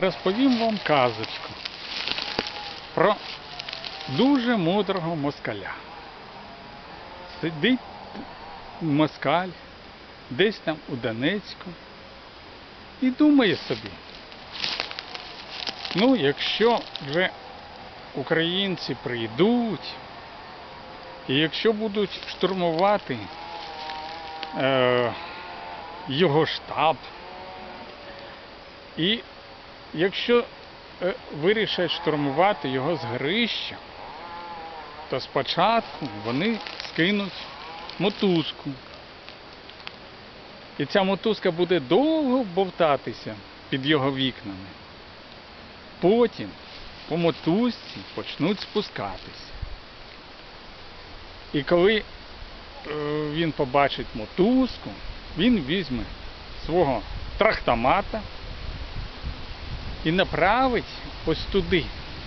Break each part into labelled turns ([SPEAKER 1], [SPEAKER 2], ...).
[SPEAKER 1] Розповім вам казочку про дуже мудрого москаля. Сидить москаль десь там у Донецьку і думає собі. Ну, якщо вже українці прийдуть, і якщо будуть штурмувати е, його штаб, і якщо е, вирішать штурмувати його з горища, то спочатку вони скинуть мотузку. І ця мотузка буде довго бовтатися під його вікнами. Потім по мотузці почнуть спускатися. І коли е, він побачить мотузку, він візьме свого трахтомата і направить ось туди,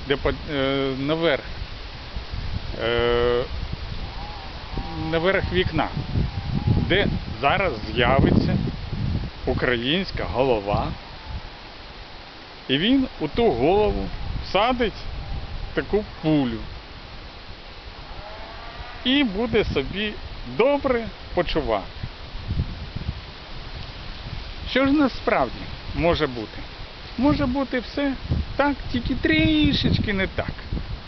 [SPEAKER 1] де е, наверх, е, наверх вікна, де зараз з'явиться українська голова. І він у ту голову садить таку пулю. І буде собі добре почувати. Що ж насправді може бути? Може бути все так, тільки трішечки не так,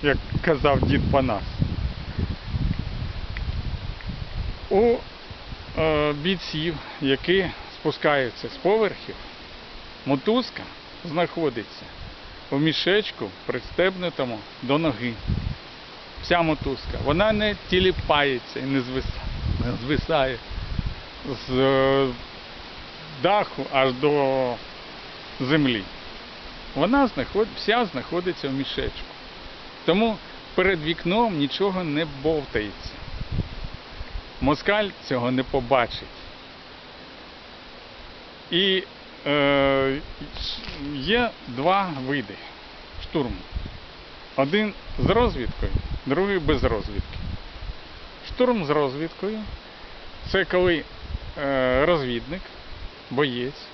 [SPEAKER 1] як казав дід Панас. У е, бійців, які спускаються з поверхів, мотузка знаходиться у мішечку, пристебнутому до ноги. Вся мотузка. Вона не тіліпається і не звисає, не звисає з е, даху аж до землі. Вона знаход... вся знаходиться в мішечку. Тому перед вікном нічого не бовтається. Москаль цього не побачить. І е, є два види штурму. Один з розвідкою, другий без розвідки. Штурм з розвідкою це коли е, розвідник, боєць,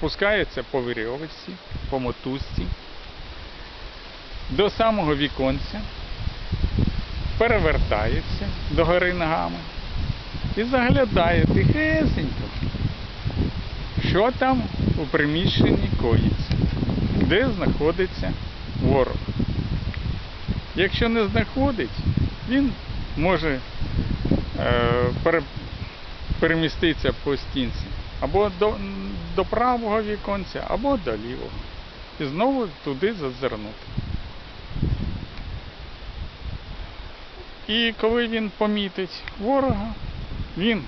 [SPEAKER 1] спускається по вірьовочці, по мотузці, до самого віконця, перевертається до гори ногами і заглядає тихесенько, що там у приміщенні коїться, де знаходиться ворог. Якщо не знаходить, він може е, пере, переміститися по стінці або до, до правого віконця, або до лівого. І знову туди зазирнути. І коли він помітить ворога, він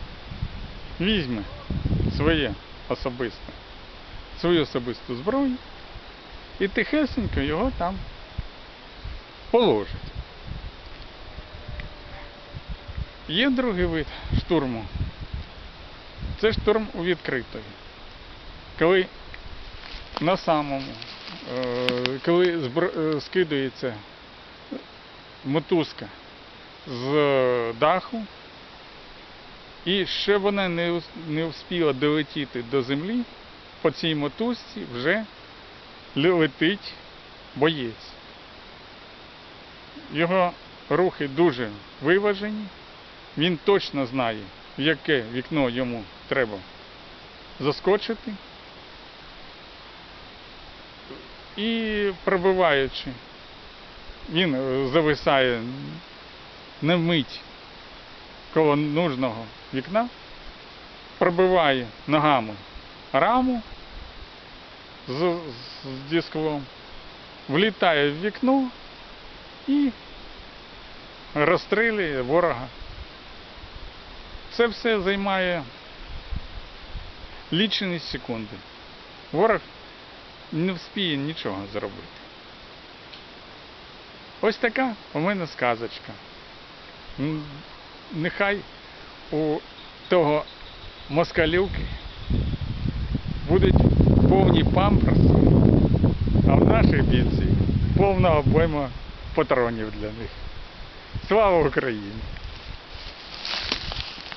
[SPEAKER 1] візьме своє особисте, свою особисту зброю і тихесенько його там положить. Є другий вид штурму. Це штурм у відкритої. Коли на самому, е, коли е, скидується мотузка з даху, і ще вона не, не встигла долетіти до землі, по цій мотузці вже летить боєць. Його рухи дуже виважені, він точно знає, в яке вікно йому треба заскочити. І пробиваючи, він е, зависає на мить коло нужного вікна, пробиває ногами раму з, з дисклом, влітає в вікно і розстрілює ворога. Це все займає лічені секунди. Ворог не вспіє нічого зробити. Ось така у мене сказочка. Нехай у того москалюки будуть повні памперси, а в наших бійців повна обойма патронів для них. Слава Україні!